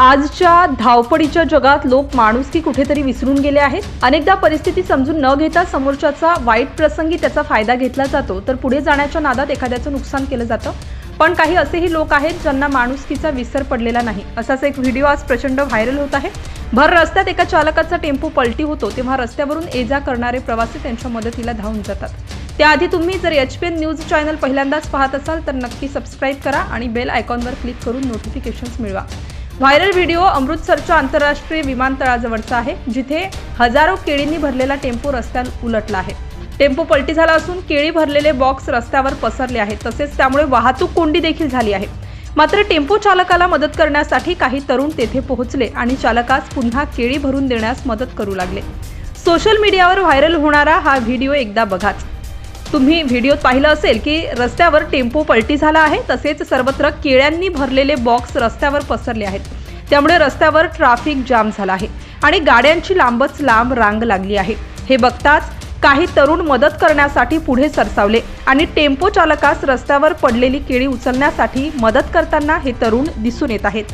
आजच्या धावपळीच्या जगात लोक माणुसकी कुठेतरी विसरून गेले आहेत. अनेकदा परिस्थिती समजून न घेता समोरच्याचा वाईट प्रसंगी त्याचा फायदा घेतला जातो. तर पुढे जाण्याच्या नादात एखाद्याचं नुकसान केलं जातं. पण काही असेही लोक आहेत ज्यांना माणुसकीचा विसर पडलेला नाही. असाच एक व्हिडिओ आज प्रचंड व्हायरल होत आहे. भर रस्त्यात एका चालकाचा टेम्पो पलटी होतो तेव्हा रस्त्यावरून ये जा करणारे प्रवासी त्यांच्या मदतीला धावून जातात. त्याआधी तुम्ही जर H P N news channel पहिल्यांदाच पाहत असाल तर नक्की सबस्क्राईब करा आणि बेल आयकॉनवर क्लिक करून नोटिफिकेशन्स मिळवा. व्हायरल व्हिडिओ अमृतसरच्या आंतरराष्ट्रीय विमानतळाजवळचा आहे जिथे हजारो केळींनी भरलेला टेम्पो रस्त्यात उलटला आहे. टेम्पो पलटी झाला असून केळी भरलेले बॉक्स रस्त्यावर पसरले आहेत तसेच त्यामुळे वाहतूक कोंडी देखील झाली आहे. मात्र टेम्पो चालकाला मदत करण्यासाठी काही तरुण तेथे पोहोचले आणि चालकास पुन्हा केळी भरून देण्यास मदत करू लागले. सोशल मीडियावर व्हायरल होणारा हा व्हिडिओ एकदा बघाच. तुम्ही व्हिडिओत पाहिलं असेल की रस्त्यावर टेम्पो पलटी झाला आहे तसेच सर्वत्र केळ्यांनी भरलेले बॉक्स रस्त्यावर पसरले आहेत. त्यामुळे रस्त्यावर ट्रॅफिक जाम झाला आहे आणि गाड्यांची लांबच लांब रांग लागली आहे. हे बघताच काही तरुण मदत करण्यासाठी पुढे सरसावले आणि टेम्पो चालकास रस्त्यावर पडलेली केळी उचलण्यासाठी मदत करताना हे तरुण दिसून येत आहेत.